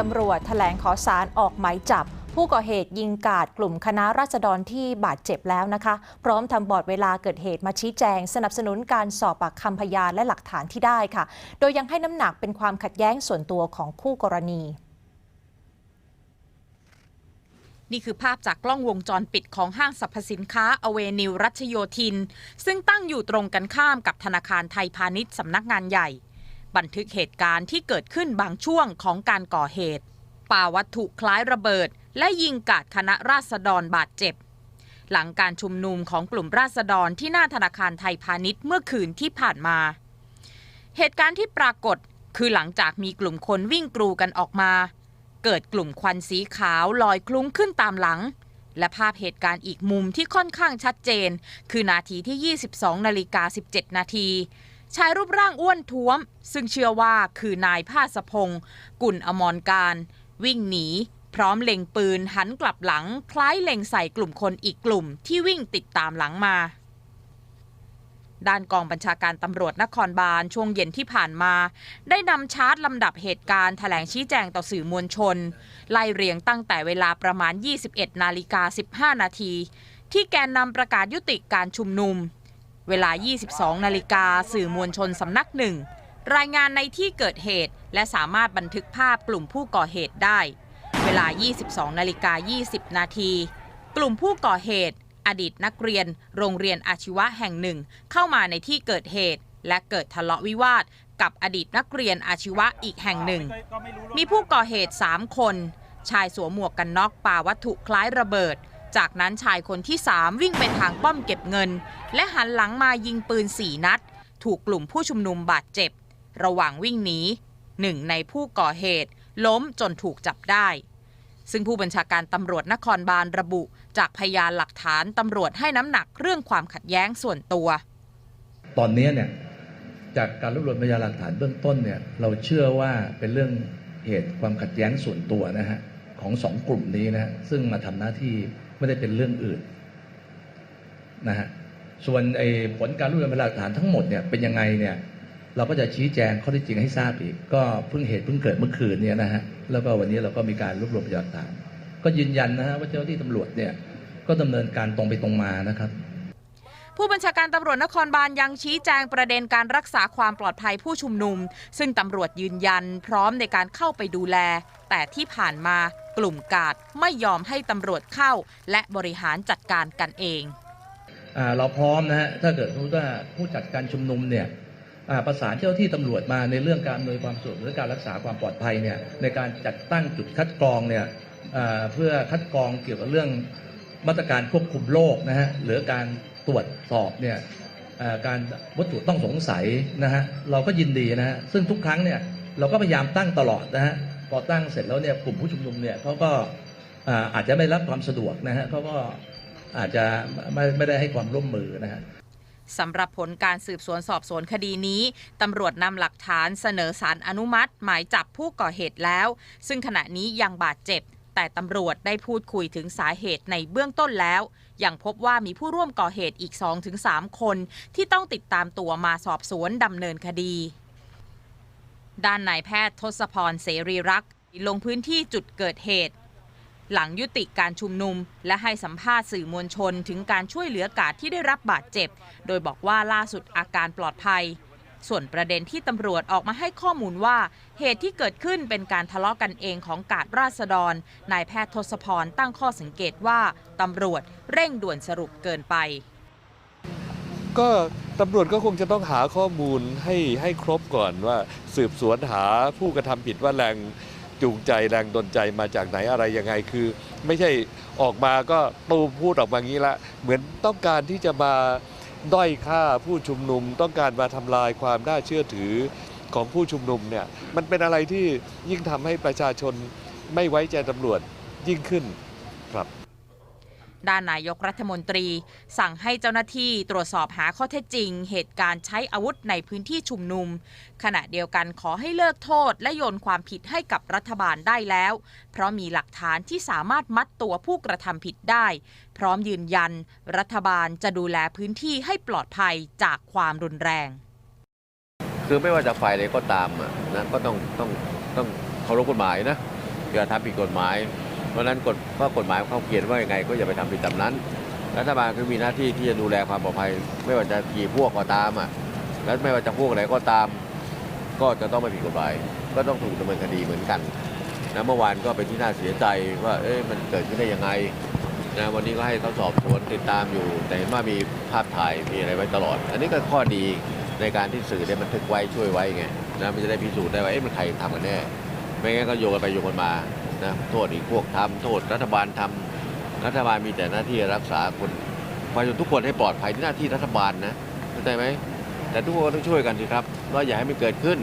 ตำรวจแถลงขอสารออกหมายจับ ผู้ก่อเหตุยิงกาดกลุ่มคณะราษฎรที่บาดเจ็บแล้วนะคะ พร้อมทำบอร์ดเวลาเกิดเหตุมาชี้แจง สนับสนุนการสอบปากคำพยานและหลักฐานที่ได้ค่ะ โดยยังให้น้ำหนักเป็นความขัดแย้งส่วนตัวของคู่กรณีนี่คือภาพจากกล้องวงจรปิดของห้างสรรพสินค้าอเวนิวรัชโยธิน ซึ่งตั้งอยู่ตรงกันข้ามกับธนาคารไทยพาณิชย์สำนักงานใหญ่ บันทึกเหตุการณ์ที่เกิดขึ้นบางช่วงของการก่อเหตุป่าวัตถุคล้ายระเบิด และยิงกาดคณะราษฎรบาดเจ็บ หลังการชุมนุมของกลุ่มราษฎรที่หน้าธนาคารไทยพาณิชย์เมื่อคืนที่ผ่านมา เหตุการณ์ที่ปรากฏคือหลังจากมีกลุ่มคนวิ่งกรูกันออกมา เกิดกลุ่มควันสีขาวลอยคลุ้งขึ้นตามหลัง และภาพเหตุการณ์อีกมุมที่ค่อนข้างชัดเจน คือนาทีที่ 22 นาฬิกา 17 นาที ชายรูปร่างอ้วนท้วม ซึ่งเชื่อว่าคือนายภาสพงศ์กุลอมรการ วิ่งหนี พร้อมเล็งปืนหันกลับหลัง คล้ายเล็งใส่กลุ่มคนอีกกลุ่มที่วิ่งติดตามหลังมา ด้านกองบัญชาการตำรวจนครบาลช่วงเย็นที่ผ่านมา ได้นำชาร์ตลำดับเหตุการณ์แถลงชี้แจงต่อสื่อมวลชน ไล่เรียงตั้งแต่เวลาประมาณ 21 นาฬิกา 15 นาทีที่แกนนำประกาศยุติการชุมนุม เวลา 22 นาฬิกาสื่อมวลชนสำนักหนึ่ง รายงานในที่เกิดเหตุ และสามารถบันทึกภาพกลุ่มผู้ก่อเหตุได้ เวลา 22 นาฬิกา 20 นาที กลุ่มผู้ก่อเหตุ อดีตนักเรียน โรงเรียนอาชีวะแห่งหนึ่ง เข้ามาในที่เกิดเหตุ และเกิดทะเลาะวิวาท กับอดีตนักเรียนอาชีวะอีกแห่งหนึ่ง มีผู้ก่อเหตุ 3 คน ชายสวมหมวกกันน็อกป่าวัตถุคล้ายระเบิด จากนั้นชายคนที่ 3 วิ่งไปทางป้อมเก็บเงิน และหันหลังมายิงปืน 4 นัด ถูกกลุ่มผู้ชุมนุมบาดเจ็บ ระหว่างวิ่งหนีหนึ่งในผู้ก่อเหตุ ล้มจนถูกจับได้ ซึ่งผู้บัญชาการตำรวจนครบาลระบุ จากพยานหลักฐานตำรวจให้น้ำหนักเรื่องความขัดแย้งส่วนตัว ตอนนี้เนี่ยจากการรวบรวมพยานหลักฐานเบื้องต้นเนี่ยเราเชื่อว่าเป็นเรื่องเหตุความขัดแย้งส่วนตัวนะฮะของสองกลุ่มนี้นะฮะซึ่งมาทำหน้าที่ ไม่ได้เป็นเรื่องอื่นนะฮะส่วนไอ้ผลการรวบรวมพยานหลักฐานทั้งหมดเนี่ยเป็นยังไงเนี่ยเราก็จะชี้แจงข้อที่จริงให้ทราบอีก ก็เพิ่งเหตุเพิ่งเกิดเมื่อคืนเนี่ยนะฮะแล้วก็วันนี้เราก็มีการรวบรวมพยานหลักฐาน ก็ยืนยันนะฮะว่าเจ้าหน้าที่ตำรวจเนี่ยก็ดำเนินการตรงไปตรงมานะครับ ผู้บัญชาการตำรวจนครบาลยังชี้แจงประเด็นการรักษาความปลอดภัยผู้ชุมนุม ซึ่งตำรวจยืนยันพร้อมในการเข้าไปดูแล แต่ที่ผ่านมากลุ่มกาดไม่ยอมให้ตำรวจเข้า และบริหารจัดการกันเองอเราพร้อมนะฮะถ้าเกิดสมมติว่าผู้จัดการชุมนุมเนี่ยประสานเจ้าที่ตำรวจมาในเรื่องการอำนวยความสะดวกหรือการรักษาความปลอดภัยเนี่ยในการจัดตั้งจุดคัดกรองเนี่ยเพื่อคัดกรองเกี่ยวกับเรื่องมาตรการควบคุมโรคนะฮะหรือการ ตรวจสอบเนี่ยการวัตถุต้องสงสัยนะฮะเราก็ยินดีนะฮะซึ่งทุกครั้งเนี่ยเราก็พยายามตั้งตลอดนะฮะพอตั้งเสร็จแล้วเนี่ยกลุ่มผู้ชุมนุมเนี่ยเขาก็อาอาจจะไม่รับความสะดวกนะฮะเขาก็อาจจะไม่ไม่ได้ให้ความร่วมมือนะฮะสำหรับผลการสืบสวนสอบสวนคดีนี้ ตำรวจนำหลักฐานเสนอสารอนุมัติ หมายจับผู้ก่อเหตุแล้ว ซึ่งขณะนี้ยังบาดเจ็บ แต่ตำรวจได้พูดคุยถึงสาเหตุในเบื้องต้นแล้ว ยังพบว่ามีผู้ร่วมก่อเหตุอีก 2-3 คน ที่ต้องติดตามตัวมาสอบสวนดำเนินคดี ด้านนายแพทย์ทศพรเสรีรักษ์ลงพื้นที่จุดเกิดเหตุ หลังยุติการชุมนุม และให้สัมภาษณ์สื่อมวลชนถึงการช่วยเหลือกาดที่ได้รับบาดเจ็บ โดยบอกว่าล่าสุดอาการปลอดภัย ส่วนประเด็นที่ตำรวจออกมาให้ข้อมูลว่า เหตุที่เกิดขึ้นเป็นการทะเลาะกันเองของกาดราษฎร นายแพทย์ทศพรตั้งข้อสังเกตว่าตำรวจเร่งด่วนสรุปเกินไป ก็ตำรวจก็คงจะต้องหาข้อมูลให้ให้ครบก่อนว่าสืบสวนหาผู้กระทำผิดว่าแรงจูงใจแรงดลใจมาจากไหนอะไรยังไงคือ ไม่ใช่ออกมาก็ตูมพูดออกมางี้ละ เหมือนต้องการที่จะมา ด้อยค่าผู้ชุมนุมต้องการมาทำลายความน่าเชื่อถือของผู้ชุมนุมเนี่ยมันเป็นอะไรที่ยิ่งทำให้ประชาชนไม่ไว้ใจตำรวจยิ่งขึ้นครับ ด้านนายกรัฐมนตรี สั่งให้เจ้าหน้าที่ตรวจสอบหาข้อเท็จจริง เหตุการณ์ใช้อาวุธในพื้นที่ชุมนุม ขณะเดียวกันขอให้เลิกโทษและโยนความผิดให้กับรัฐบาลได้แล้ว เพราะมีหลักฐานที่สามารถมัดตัวผู้กระทำผิดได้ พร้อมยืนยัน รัฐบาลจะดูแลพื้นที่ให้ปลอดภัยจากความรุนแรง คือไม่ว่าจะฝ่ายใดก็ตามนะก็ต้องต้องต้องเคารพกฎหมายนะอย่าทำผิดกฎหมาย ราะฉะนั้นกฎว่ากฎหมายเขาเขียนว่ายังไง ก็อย่าไปทำผิดตามนั้น รัฐบาลก็มีหน้าที่ที่จะดูแลความปลอดภัย ไม่ว่าจะกี่พวกก็ตามอะแล้วไม่ว่าจะพวกไหนก็ตาม ก็จะต้องไม่ผิดกฎหมายก็ต้องถูกดำเนินคดีเหมือนกันนะเมื่อวานก็เป็นที่น่าเสียใจว่าเอ๊ะมันเกิดขึ้นได้ยังไงนะวันนี้ก็ให้เขาสอบสวนติดตามอยู่ แต่เห็นว่ามีภาพถ่ายมีอะไรไว้ตลอด อันนี้ก็ข้อดีในการที่สื่อได้บันทึกไว้ช่วยไว้ไงนะมันจะได้พิสูจน์ได้ว่าเอ๊ะมันใครทำกันแน่ไม่งั้นก็โยงกันไปโยงกันมา นะโทษอีกพวกทำโทษรัฐบาลทำรัฐบาลมีแต่หน้าที่รักษาคนประชาชนทุกคนให้ปลอดภัยที่หน้าที่รัฐบาลนะเข้าใจไหมแต่ทุกคนต้องช่วยกันสิครับว่าอย่าให้มันเกิดขึ้น